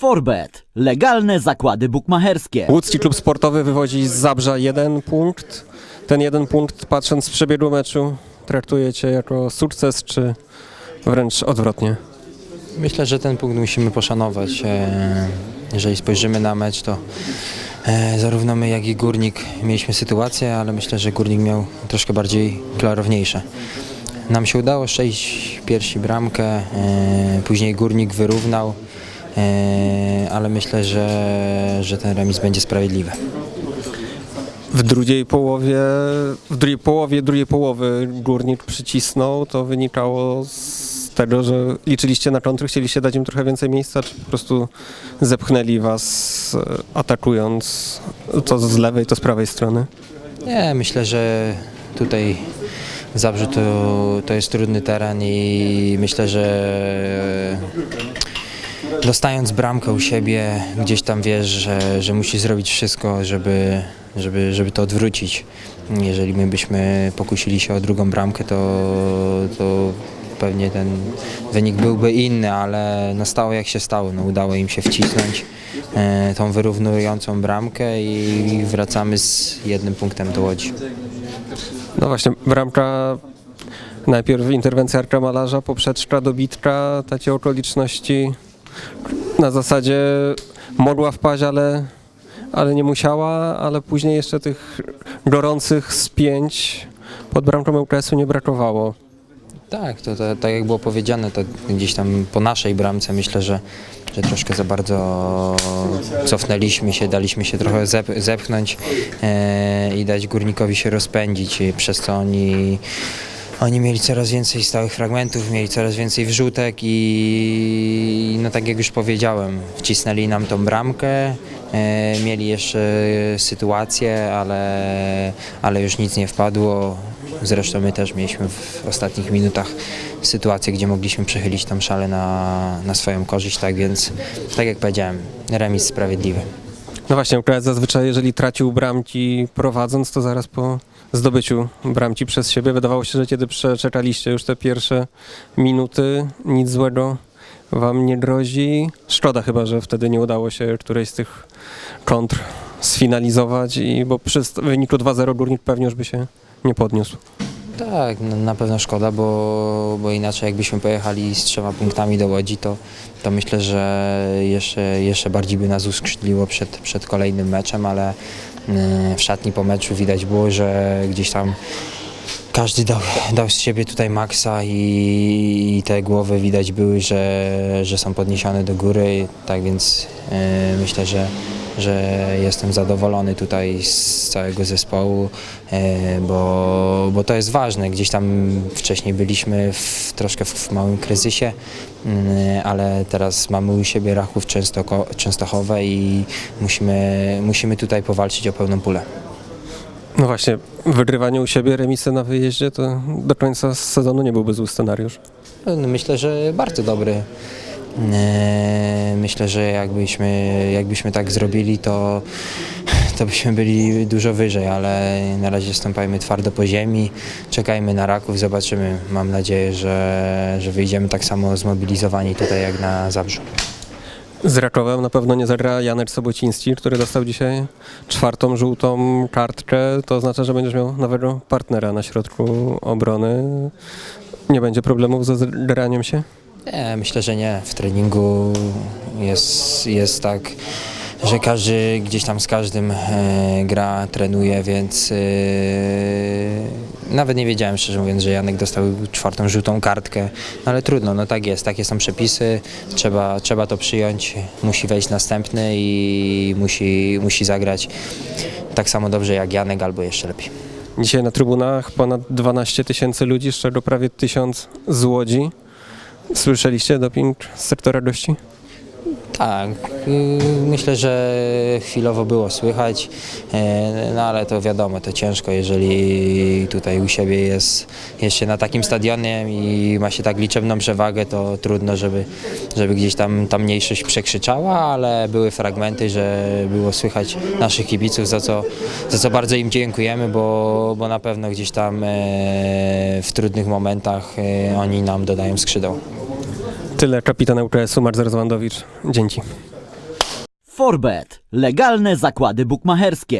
Forbet. Legalne zakłady bukmacherskie. Łódzki klub sportowy wywodzi z Zabrza jeden punkt. Ten jeden punkt, patrząc z przebiegu meczu, traktujecie jako sukces, czy wręcz odwrotnie? Myślę, że ten punkt musimy poszanować. E, Jeżeli spojrzymy na mecz, to e, zarówno my, jak i Górnik mieliśmy sytuację, ale myślę, że Górnik miał troszkę bardziej klarowniejsze. Nam się udało sześć pierwsi bramkę, e, później Górnik wyrównał, ale myślę, że, że ten remis będzie sprawiedliwy. W drugiej połowie, w drugiej połowie drugiej połowy Górnik przycisnął, to wynikało z tego, że liczyliście na kontry, chcieliście dać im trochę więcej miejsca, czy po prostu zepchnęli was e, atakując to z lewej, to z prawej strony? Nie, myślę, że tutaj w Zabrzu to, to jest trudny teren i myślę, że dostając bramkę u siebie, gdzieś tam wiesz, że, że musisz zrobić wszystko, żeby, żeby, żeby to odwrócić. Jeżeli my byśmy pokusili się o drugą bramkę, to, to pewnie ten wynik byłby inny, ale no stało jak się stało. No, udało im się wcisnąć e, tą wyrównującą bramkę i wracamy z jednym punktem do Łodzi. No właśnie, bramka, najpierw interwencja Arka Malarza, poprzeczka, dobitka, takie okoliczności na zasadzie mogła wpaść, ale, ale nie musiała, ale później jeszcze tych gorących spięć pod bramką ŁKS-u nie brakowało. Tak, to, to tak jak było powiedziane, to gdzieś tam po naszej bramce myślę, że, że troszkę za bardzo cofnęliśmy się, daliśmy się trochę zep, zepchnąć e, i dać górnikowi się rozpędzić, przez co oni, oni mieli coraz więcej stałych fragmentów, mieli coraz więcej wrzutek i no tak jak już powiedziałem, wcisnęli nam tą bramkę, e, mieli jeszcze sytuację, ale, ale już nic nie wpadło. Zresztą my też mieliśmy w ostatnich minutach sytuację, gdzie mogliśmy przechylić tam szale na, na swoją korzyść, tak więc, tak jak powiedziałem, remis sprawiedliwy. No właśnie, ŁKS zazwyczaj jeżeli tracił bramki prowadząc, to zaraz po zdobyciu bramki przez siebie wydawało się, że kiedy przeczekaliście już te pierwsze minuty, nic złego wam nie grozi. Szkoda chyba, że wtedy nie udało się którejś z tych kontr sfinalizować, i bo przy wyniku 2-0 Górnik pewnie już by się nie podniósł. Tak, na pewno szkoda, bo, bo inaczej jakbyśmy pojechali z trzema punktami do Łodzi, to, to myślę, że jeszcze, jeszcze bardziej by nas uskrzydliło przed, przed kolejnym meczem, ale mm, w szatni po meczu widać było, że gdzieś tam każdy dał, dał z siebie tutaj maksa i, i te głowy widać były, że, że są podniesione do góry, tak więc e, myślę, że, że jestem zadowolony tutaj z całego zespołu, e, bo, bo to jest ważne. Gdzieś tam wcześniej byliśmy w, troszkę w małym kryzysie, mm, ale teraz mamy u siebie Rachów Częstoko, Częstochowe i musimy, musimy tutaj powalczyć o pełną pulę. No właśnie, wygrywanie u siebie, remisy na wyjeździe to do końca sezonu nie byłby zły scenariusz. No, Myślę, że bardzo dobry. Myślę, że jakbyśmy, jakbyśmy tak zrobili, to, to byśmy byli dużo wyżej, ale na razie stąpajmy twardo po ziemi, czekajmy na raków, zobaczymy. Mam nadzieję, że, że wyjdziemy tak samo zmobilizowani tutaj jak na Zabrzu. Z Rakowem na pewno nie zagra Janek Sobociński, który dostał dzisiaj czwartą żółtą kartkę. To oznacza, że będziesz miał nowego partnera na środku obrony. Nie będzie problemów ze zgraniem się? Nie, myślę, że nie. W treningu jest, jest tak, że każdy gdzieś tam z każdym e, gra, trenuje, więc e, nawet nie wiedziałem szczerze mówiąc, że Janek dostał czwartą żółtą kartkę, no ale trudno, no tak jest, takie są przepisy, trzeba, trzeba to przyjąć, musi wejść następny i musi, musi zagrać tak samo dobrze jak Janek albo jeszcze lepiej. Dzisiaj na trybunach ponad 12 tysięcy ludzi, z czego prawie tysiąc z Łodzi. Słyszeliście doping z sektora gości? Tak, y, myślę, że chwilowo było słychać, e, no ale to wiadomo, to ciężko, jeżeli tutaj u siebie jest, się na takim stadionie i ma się tak liczebną przewagę, to trudno, żeby, żeby gdzieś tam ta mniejszość przekrzyczała, ale były fragmenty, że było słychać naszych kibiców, za co, za co bardzo im dziękujemy, bo, bo na pewno gdzieś tam e, w trudnych momentach e, oni nam dodają skrzydeł. Tyle kapitan UKS-u, Marcel Zwandowicz. Dzięki. Forbet. Legalne zakłady bukmacherskie.